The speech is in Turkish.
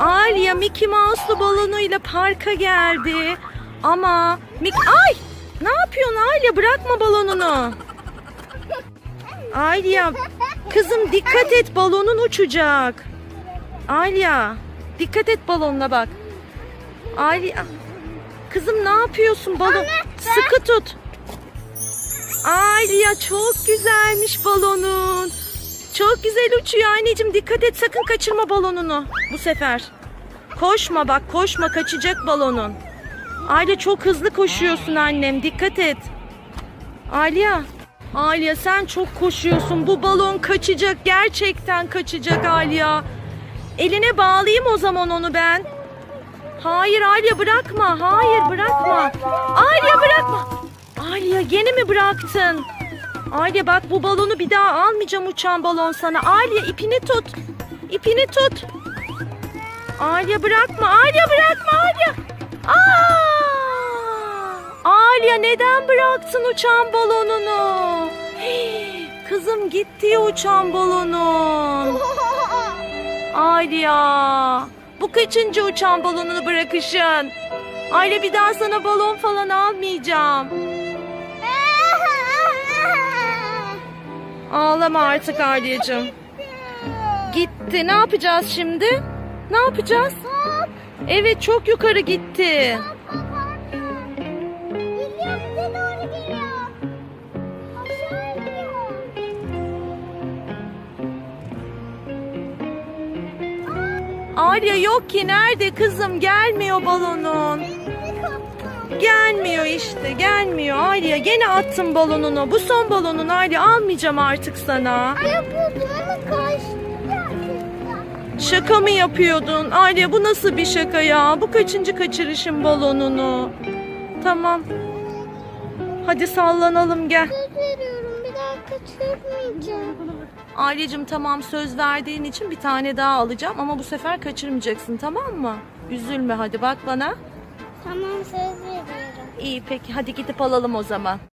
Alya Mickey Mouse'lu balonuyla parka geldi. Ama Mickey... Ay! Ne yapıyorsun Alya? Bırakma balonunu. Alya, kızım dikkat et balonun uçacak. Alya, dikkat et balonuna bak. Alya, kızım ne yapıyorsun balon? Sıkı tut. Alya çok güzelmiş balonun. Çok güzel uçuyor anneciğim. Dikkat et sakın kaçırma balonunu bu sefer. Koşma bak koşma kaçacak balonun. Alya çok hızlı koşuyorsun annem. Dikkat et. Alya. Alya sen çok koşuyorsun. Bu balon kaçacak. Gerçekten kaçacak Alya. Eline bağlayayım o zaman onu ben. Hayır Alya bırakma. Hayır bırakma. Alya bırakma. Alya gene mi bıraktın? Alya bak bu balonu bir daha almayacağım uçan balon sana. Alya ipini tut. İpini tut. Alya bırakma. Alya bırakma Alya. Aa! Alya neden bıraktın uçan balonunu? Kızım gitti uçan balonun. Alya. Bu kaçıncı uçan balonunu bırakışın? Alya bir daha sana balon falan almayacağım. Ağlama artık Alya'cığım. Gitti. Ne yapacağız şimdi? Ne yapacağız? Evet çok yukarı gitti. Alya yok ki nerede kızım gelmiyor balonun. Gelmiyor işte gelmiyor Alya gene attın balonunu. Bu son balonun Alya almayacağım artık sana. Ay ama kaçtı gerçekten. Şaka mı yapıyordun? Alya bu nasıl bir şaka ya? Bu kaçıncı kaçırışın balonunu? Tamam. Hadi sallanalım gel. Söz veriyorum bir daha kaçırmayacağım. Aileciğim tamam söz verdiğin için bir tane daha alacağım ama bu sefer kaçırmayacaksın tamam mı? Üzülme hadi bak bana. Tamam söz veriyorum. İyi peki hadi gidip alalım o zaman.